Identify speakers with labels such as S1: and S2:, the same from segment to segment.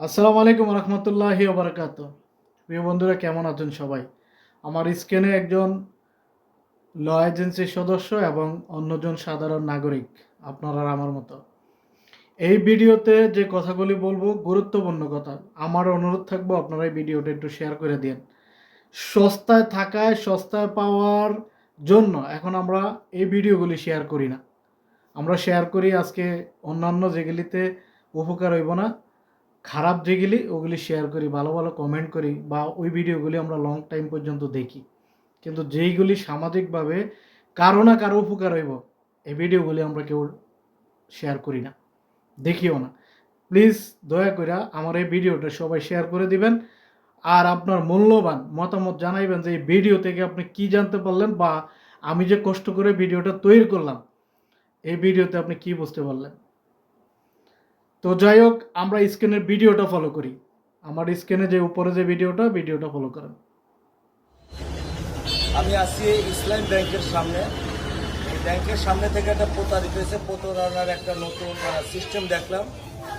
S1: আসসালামু আলাইকুম রহমতুল্লাহি ওবরাকাত প্রিয় বন্ধুরা, কেমন আছেন সবাই? আমার স্ক্রিনে একজন ল এজেন্সির সদস্য এবং অন্যজন সাধারণ নাগরিক, আপনারা আমার মতো। এই ভিডিওতে যে কথাগুলি বলব, গুরুত্বপূর্ণ কথা। আমার অনুরোধ থাকব, আপনারা এই ভিডিওটা একটু শেয়ার করে দিন সস্তায় থাকায়, সস্তায় পাওয়ার জন্য এখন আমরা এই ভিডিওগুলি শেয়ার করি না। আমরা শেয়ার করি আজকে অন্যান্য যেগুলিতে উপকার হইব না। খারাপ যেগুলি ওগুলি শেয়ার করি, ভালো ভালো কমেন্ট করি বা ওই ভিডিওগুলি আমরা লং টাইম পর্যন্ত দেখি। কিন্তু যেইগুলি সামাজিকভাবে কারও না কারও উপকার হইব, এই ভিডিওগুলি আমরা কেউ শেয়ার করি না, দেখিও না। প্লিজ দয়া করে আমার এই ভিডিওটা সবাই শেয়ার করে দিবেন। আর আপনার মূল্যবান মতামত জানাইবেন যে এই ভিডিও থেকে আপনি কি জানতে পারলেন বা আমি যে কষ্ট করে ভিডিওটা তৈরি করলাম, এই ভিডিওতে আপনি কি বুঝতে পারলেন? তো যাই হোক, আমরা স্ক্রিনের ভিডিওটা ফলো করি। আমার স্ক্রিনে যে উপরে যে ভিডিওটা ভিডিওটা ফলো করেন।
S2: আমি আছি ইসলাম ব্যাংকের সামনে। এই ব্যাংকের সামনে থেকে একটা প্রতারিত হয়েছে। প্রতারণার একটা নতুন সিস্টেম দেখলাম।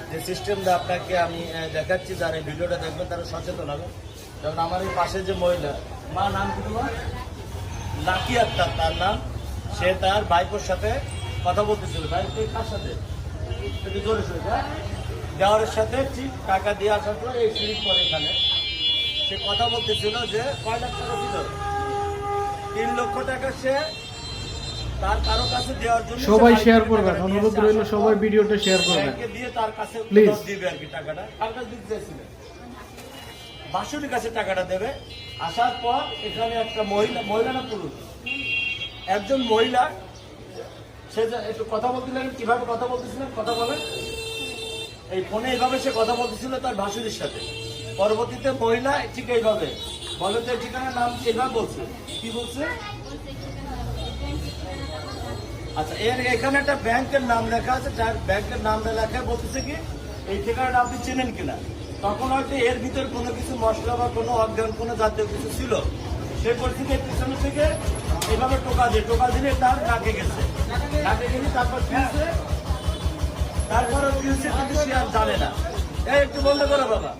S2: যে সিস্টেমটা আপনাকে আমি দেখাচ্ছি, যারা এই ভিডিওটা দেখবেন তারা সচেতন হবে। যেমন আমার এই পাশে যে মহিলা, মা নাম কি তোমার? লাকি আক্তার, তার নাম। সে তার ভাইপোর সাথে কথা বলতেছিল। ভাইপো কার সাথে? একটু জোরে হ্যাঁ? দেওয়ারের সাথে ঠিক টাকা দিয়ে আসার পর এই পর এখানে। সে কথা বলতেছিল যে কয় লাখ টাকা ছিল তিন লক্ষ টাকা সে তার
S1: সবাই শেয়ার করবেন
S2: টাকাটা
S1: অনুরোধ রইল সবাই ভিডিওটা শেয়ার করবেন
S2: তার. দিবে আর কি টাকাটা। কার কাছে দিতে চাইছিলেন বাসুরির কাছে টাকাটা দেবে। আসার পর এখানে একটা মহিলা মহিলা না পুরুষ? একজন মহিলা সে একটু কথা বলছিলেন কীভাবে কথা বলতেছিলেন, কথা বলেন। এই ফোনে এইভাবে সে কথা বলতেছিল তার ভাসুরির সাথে। পরবর্তীতে মহিলা ঠিক এইভাবে বলে তো ঠিকানার নাম এইভাবে বলছে। কি বলছে? আচ্ছা এর এখানে একটা ব্যাংকের নাম লেখা আছে, যার ব্যাংকের নামটা লেখা বলতেছে কি, এই ঠিকানাটা আপনি চেনেন কিনা? তখন হয়তো এর ভিতর কোনো কিছু মশলা বা কোনো অজ্ঞান, কোনো জাতীয় কিছু ছিল। সে থেকে পিছনে থেকে এভাবে টোকা দিয়ে, টোকা দিলে তার ডাকে গেছে। ডাকে গেলে তারপর তারপরে জানে না। একটু বন্ধ করো বাবা।